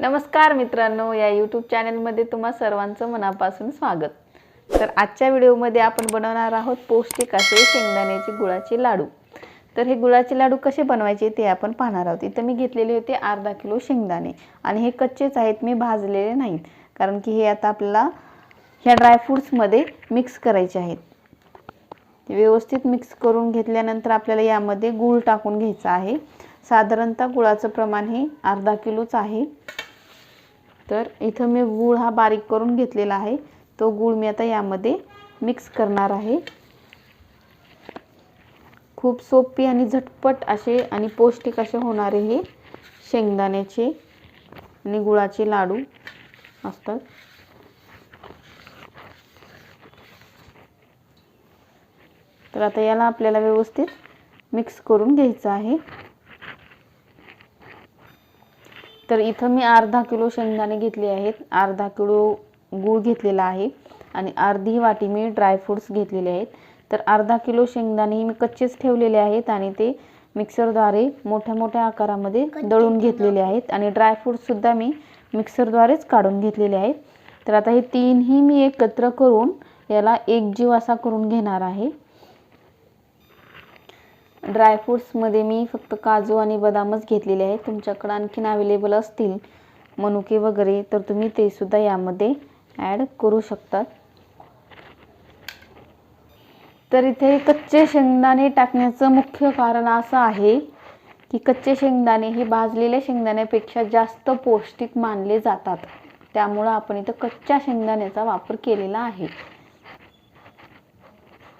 नमस्कार मित्रांनो या यूट्यूब चॅनलमध्ये तुम्हा सर्वांचं मनापासून स्वागत. तर आजच्या व्हिडिओमध्ये आपण बनवणार आहोत पौष्टिक असे शेंगदाण्याचे गुळाचे लाडू. तर हे गुळाचे लाडू कसे बनवायचे ते आपण पाहणार आहोत. इथं मी घेतलेले होते अर्धा किलो शेंगदाणे आणि हे कच्चेच आहेत मी भाजलेले नाहीत. कारण की हे आता आपल्याला ह्या ड्रायफ्रूट्समध्ये मिक्स करायचे आहेत. ते व्यवस्थित मिक्स करून घेतल्यानंतर आपल्याला यामध्ये गूळ टाकून घ्यायचा आहे. साधारणतः गुळाचं प्रमाण हे अर्धा किलोच आहे. तर इथं मी गूळ हा बारीक करून घेतलेला आहे. तो गूळ मी आता यामध्ये मिक्स करणार आहे. खूप सोपी आणि झटपट असे आणि पौष्टिक असे होणारे हे शेंगदाण्याचे आणि गुळाचे लाडू असतात. तर आता याला आपल्याला व्यवस्थित मिक्स करून घ्यायचं आहे. तर इथं मी अर्धा किलो शेंगदाणे घेतले आहेत. अर्धा किलो गूळ घेतलेला आहे आणि अर्धी वाटी मी ड्रायफ्रूट्स घेतलेले आहेत. तर अर्धा किलो शेंगदाणे मी कच्चेच ठेवलेले आहेत आणि ते मिक्सरद्वारे मोठ्या मोठ्या आकारामध्ये दळून घेतलेले आहेत आणि ड्रायफ्रूटसुद्धा मी मिक्सरद्वारेच काढून घेतलेले आहेत. तर आता हे तीनही मी एकत्र करून याला एकजीव असा करून घेणार आहे. ड्रायफ्रूट्समध्ये मी फक्त काजू आणि बदामच घेतलेले आहेत. तुमच्याकडं आणखीन अवेलेबल असतील मनुके वगैरे तर तुम्ही ते सुद्धा यामध्ये ॲड करू शकतात. तर इथे कच्चे शेंगदाणे टाकण्याचं मुख्य कारण असं आहे की कच्चे शेंगदाणे हे भाजलेल्या शेंगदाण्यापेक्षा जास्त पौष्टिक मानले जातात. त्यामुळं आपण इथं कच्च्या शेंगदाण्याचा वापर केलेला आहे.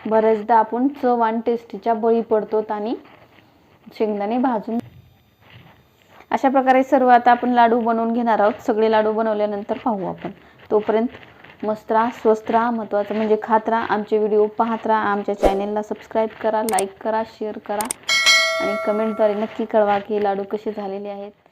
बऱ्याचदा आपण चव आणि टेस्टीच्या बळी पडतो आणि शेंगदाणे भाजून अशा प्रकारे सर्व आता आपण लाडू बनवून घेणार आहोत. सगळे लाडू बनवल्यानंतर पाहू आपण. तोपर्यंत मस्त राहा स्वस्त राहा. महत्त्वाचं म्हणजे खात राहा. आमचे व्हिडिओ पाहत राहा. आमच्या चॅनेलला सबस्क्राईब करा लाईक करा शेअर करा. आणि कमेंटद्वारे नक्की कळवा की लाडू कसे झालेले आहेत.